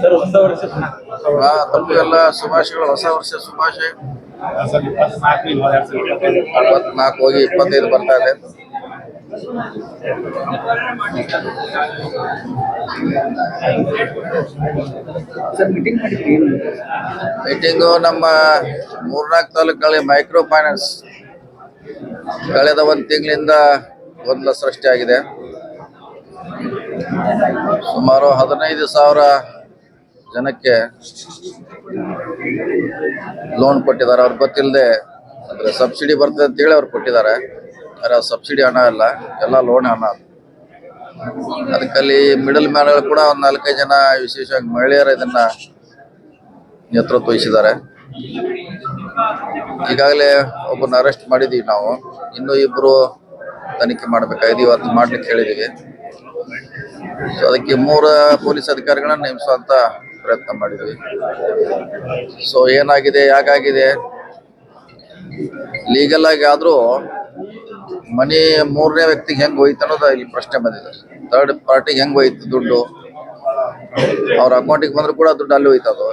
Sir ಹೊಸ ವರ್ಷ ಹಾ ತಮಗೆಲ್ಲ ಶುಭಾಶಯಗಳು. ಹೊಸ ವರ್ಷ ಶುಭಾಶಯ. ಇಪ್ಪತ್ನಾಲ್ಕು ಹೋಗಿ ಇಪ್ಪತ್ತೈದು ಬರ್ತಾ ಇದೆ. ಮೀಟಿಂಗು ನಮ್ಮ ಮೂರ್ನಾಲ್ಕು ತಾಲೂಕಲ್ಲಿ ಮೈಕ್ರೋ ಫೈನಾನ್ಸ್ ಕಳೆದ ಒಂದು ತಿಂಗಳಿಂದ ಗೊಂದಲ ಸೃಷ್ಟಿಯಾಗಿದೆ ಸುಮಾರು ಹದಿನೈದು ಸಾವಿರ ಜನಕ್ಕೆ ಲೋನ್ ಕೊಟ್ಟಿದ್ದಾರೆ. ಅವ್ರು ಗೊತ್ತಿಲ್ಲದೆ ಅಂದರೆ ಸಬ್ಸಿಡಿ ಬರ್ತದೆ ಅಂತೇಳಿ ಅವ್ರು ಕೊಟ್ಟಿದ್ದಾರೆ. ಆದರೆ ಆ ಸಬ್ಸಿಡಿ ಹಣ ಅಲ್ಲ ಎಲ್ಲ ಲೋನ್ ಹಣ ಅದು. ಅದಕ್ಕಲ್ಲಿ ಮಿಡಲ್ ಮ್ಯಾನ್ಗಳು ಕೂಡ ಒಂದು ನಾಲ್ಕೈದು ಜನ ವಿಶೇಷವಾಗಿ ಮಹಿಳೆಯರು ಇದನ್ನು ನೇತೃತ್ವ ವಹಿಸಿದ್ದಾರೆ. ಈಗಾಗಲೇ ಒಬ್ಬನ ಅರೆಸ್ಟ್ ಮಾಡಿದೀವಿ ನಾವು. ಇನ್ನೂ ಇಬ್ರು ತನಿಖೆ ಮಾಡಬೇಕಾಗಿದೆ ಇವತ್ತು ಮಾಡ್ಲಿಕ್ಕೆ ಹೇಳಿದೀವಿ. ಸೊ ಅದಕ್ಕೆ ಮೂರು ಪೊಲೀಸ್ ಅಧಿಕಾರಿಗಳನ್ನ ನೇಮಿಸುವಂತ ಪ್ರಯತ್ನ ಮಾಡಿದ್ವಿ. ಸೊ ಏನಾಗಿದೆ ಯಾಕಾಗಿದೆ ಲೀಗಲ್ ಆಗಿ ಆದ್ರೂ ಮನಿ ಮೂರನೇ ವ್ಯಕ್ತಿಗೆ ಹೆಂಗ್ ಹೋಯ್ತು ಅನ್ನೋದು ಇಲ್ಲಿ ಪ್ರಶ್ನೆ ಬಂದಿದೆ. ಥರ್ಡ್ ಪಾರ್ಟಿಗೆ ಹೆಂಗ್ ಹೋಯ್ತು ದುಡ್ಡು? ಅವ್ರ ಅಕೌಂಟಿಗೆ ಬಂದರೂ ಕೂಡ ದುಡ್ಡು ಅಲ್ಲಿ ಹೋಯ್ತದ ಅದು.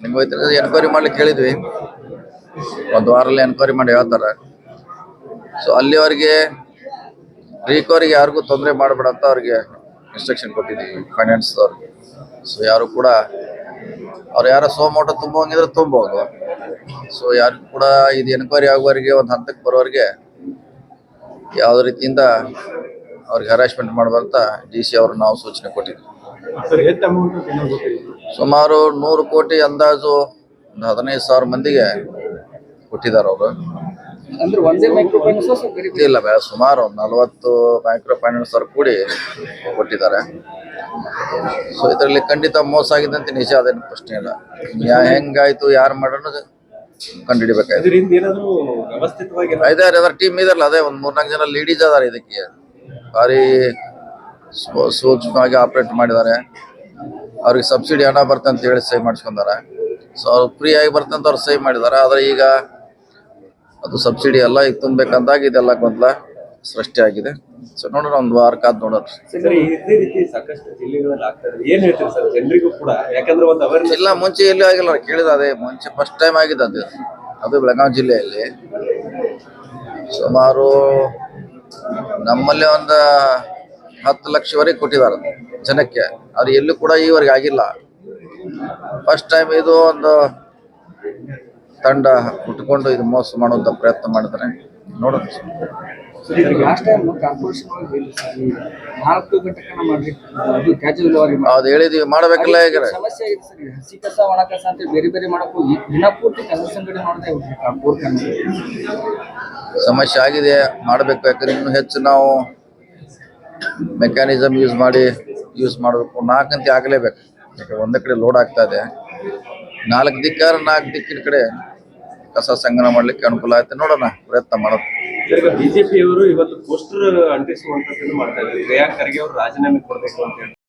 ನಿಮ್ಗೆ ಹೋಯ್ತು ಎನ್ಕ್ವೈರಿ ಮಾಡ್ಲಿಕ್ಕೆ ಕೇಳಿದ್ವಿ ಒಂದು ವಾರಲ್ಲಿ ಎನ್ಕ್ವೈರಿ ಮಾಡಿ ಹೇಳ್ತಾರೆ. ಸೊ ಅಲ್ಲಿವರೆಗೆ ರಿಕವರಿಗೆ ಯಾರಿಗೂ ತೊಂದರೆ ಮಾಡಬೇಡ ಅಂತ ಅವ್ರಿಗೆ ಇನ್ಸ್ಟ್ರಕ್ಷನ್ ಕೊಟ್ಟಿದ್ದೀವಿ ಫೈನಾನ್ಸ್ ಅವ್ರಿಗೆ ಸೊ ಯಾರು ಕೂಡ ಅವ್ರು ಯಾರೋ ಸೋಮೋಟ ತುಂಬಂಗಿದ್ರೆ ತುಂಬೋದು ಸೊ ಯಾರು ಕೂಡ ಇದು ಎನ್ಕ್ವೈರಿ ಆಗುವವರಿಗೆ ಒಂದು ಹಂತಕ್ಕೆ ಬರೋರಿಗೆ ಯಾವುದೇ ರೀತಿಯಿಂದ ಅವ್ರಿಗೆ ಹರಾಸ್ಮೆಂಟ್ ಮಾಡುವಂತ ಡಿ ಸಿ ಅವರು ನಾವು ಸೂಚನೆ ಕೊಟ್ಟಿದ್ವಿ ಸುಮಾರು ನೂರು ಕೋಟಿ ಅಂದಾಜು ಒಂದು ಹದಿನೈದು ಸಾವಿರ ಮಂದಿಗೆ ಕೊಟ್ಟಿದ್ದಾರೆ ಅವರು. ಅಂದ್ರೆ ಒಂದೇ ಮೈಕ್ರೋ ಫೈನಾನ್ಸ್ ಇಲ್ಲ ಬೇಡ ಸುಮಾರು ನಲವತ್ತು ಮೈಕ್ರೋ ಫೈನಾನ್ಸ್ ಅವ್ರು ಕೂಡಿ ಕೊಟ್ಟಿದ್ದಾರೆ. ಸೊ ಇದರಲ್ಲಿ ಖಂಡಿತ ಮೋಸ ಆಗಿದೆ ಅಂತ ನಿಜ ಅದೇನು ಪ್ರಶ್ನೆ ಇಲ್ಲ. ಯಾ ಹೆಂಗಾಯ್ತು ಯಾರು ಮಾಡೋಣ ಕಂಡುಹಿಡಿಬೇಕಾಯ್ತು. ಇದರಿಂದ ಏನಾದ್ರು ವ್ಯವಸ್ಥಿತವಾಗಿ ಏನಾದ್ರು ಇದಾರೆ ಅದರ ಟೀಮ್ ಇದಾರಲ್ಲ ಅದೇ ಒಂದು ಮೂರ್ನಾಲ್ಕು ಜನ ಲೀಡೀಸ್ ಅದಾರೆ ಇದಕ್ಕೆ. ಭಾರಿ ಸೂಕ್ಷ್ಮವಾಗಿ ಆಪರೇಟ್ ಮಾಡಿದ್ದಾರೆ. ಅವ್ರಿಗೆ ಸಬ್ಸಿಡಿ ಹಣ ಬರ್ತಂತ ಅಂತ ಹೇಳಿ ಸಹಿ ಮಾಡಿಸ್ಕೊಂಡಾರೆ. ಸೊ ಅವ್ರು ಫ್ರೀ ಆಗಿ ಬರ್ತಂತ ಅವ್ರು ಸಹಿ ಮಾಡಿದ್ದಾರೆ. ಆದ್ರೆ ಈಗ ಅದು ಸಬ್ಸಿಡಿ ಎಲ್ಲ ಈಗ ತುಂಬಬೇಕಂದಾಗ ಇದೆಲ್ಲ ಗೊಂದಲ ಸೃಷ್ಟಿಯಾಗಿದೆ ಸೊ ನೋಡೋಣ ಒಂದು ವಾರ ಕಾದ್ ನೋಡೋಣ. ಸರ್ ಇದೇ ರೀತಿ ಸಾಕಷ್ಟು ಜಿಲ್ಲೆಗಳಲ್ಲಿ ಆಗ್ತಾ ಇದೆ. ಏನ್ ಹೇಳ್ತೀರಿ ಸರ್? ಜನರಿಗೂ ಕೂಡ ಯಾಕಂದ್ರೆ ಒಂದು ಅವೇರ್ನೆಸ್ ಇಲ್ಲ ಮುಂಚೆ ಎಲ್ಲೂ ಆಗಿಲ್ಲ. ಕೇಳಿದ ಅದೇ ಮುಂಚೆ ಫಸ್ಟ್ ಟೈಮ್ ಆಗಿದೆ ಅದು. ಅದು ಬೆಳಗಾವಿ ಜಿಲ್ಲೆಯಲ್ಲಿ. ಸುಮಾರು ನಮ್ಮಲ್ಲಿ ಒಂದು ಹತ್ತು ಲಕ್ಷವರೆಗೆ ಕೊಟ್ಟಿದ್ದಾರೆ ಜನಕ್ಕೆ. ಅದು ಎಲ್ಲೂ ಕೂಡ ಈವರೆಗೆ ಆಗಿಲ್ಲ. ಫಸ್ಟ್ ಟೈಮ್ ಇದು ಒಂದು ತಂಡ ಉಟ್ಕೊಂಡು ಇದು ಮೋಸ ಮಾಡುವಂತ ಪ್ರಯತ್ನ ಮಾಡಿದ್ರೆ ನೋಡೋಣ ಅದು ಹೇಳಿದೀವಿ ಮಾಡ್ಬೇಕಲ್ಲ ಈಗ ಸಮಸ್ಯೆ ಹಸಿ ಕಸ ಒಣ ಕಸ ಅಂತ ಬೇರೆ ಬೇರೆ ಮಾಡಕ್ ಹೋಗಿ ದಿನಪೂರ್ತಿ ಕಸ ಸಂಘಟನೆ ಮಾಡ್ತಾ ಸಮಸ್ಯೆ ಆಗಿದೆ ಮಾಡಬೇಕು ಯಾಕಂದ್ರೆ ಇನ್ನು ಹೆಚ್ಚು ನಾವು ಮೆಕ್ಯಾನಿಸಮ್ ಯೂಸ್ ಮಾಡಿ ಯೂಸ್ ಮಾಡಬೇಕು. ನಾಲ್ಕಂತೆ ಆಗಲೇಬೇಕು ಯಾಕಂದ್ರೆ ಒಂದೇ ಕಡೆ ಲೋಡ್ ಆಗ್ತಾ ಇದೆ. ನಾಲ್ಕು ದಿಕ್ಕಾರ, ನಾಲ್ಕು ದಿಕ್ಕಿನ ಕಡೆ ಕಸ ಸಂಗ್ರಹ ಮಾಡ್ಲಿಕ್ಕೆ ಅನುಕೂಲ ಆಯ್ತು. ನೋಡೋಣ, ಪ್ರಯತ್ನ ಮಾಡೋದು ಬಿಜೆಪಿಯವರು ಇವತ್ತು ಪೋಸ್ಟರ್ ಅಂಟಿಸುವಂತ ಮಾಡ್ತಾ ಇದ್ದಾರೆ. ಖರ್ಗೆ ಅವರು ರಾಜೀನಾಮೆ ಕೊಡಬೇಕು ಅಂತ ಹೇಳಿ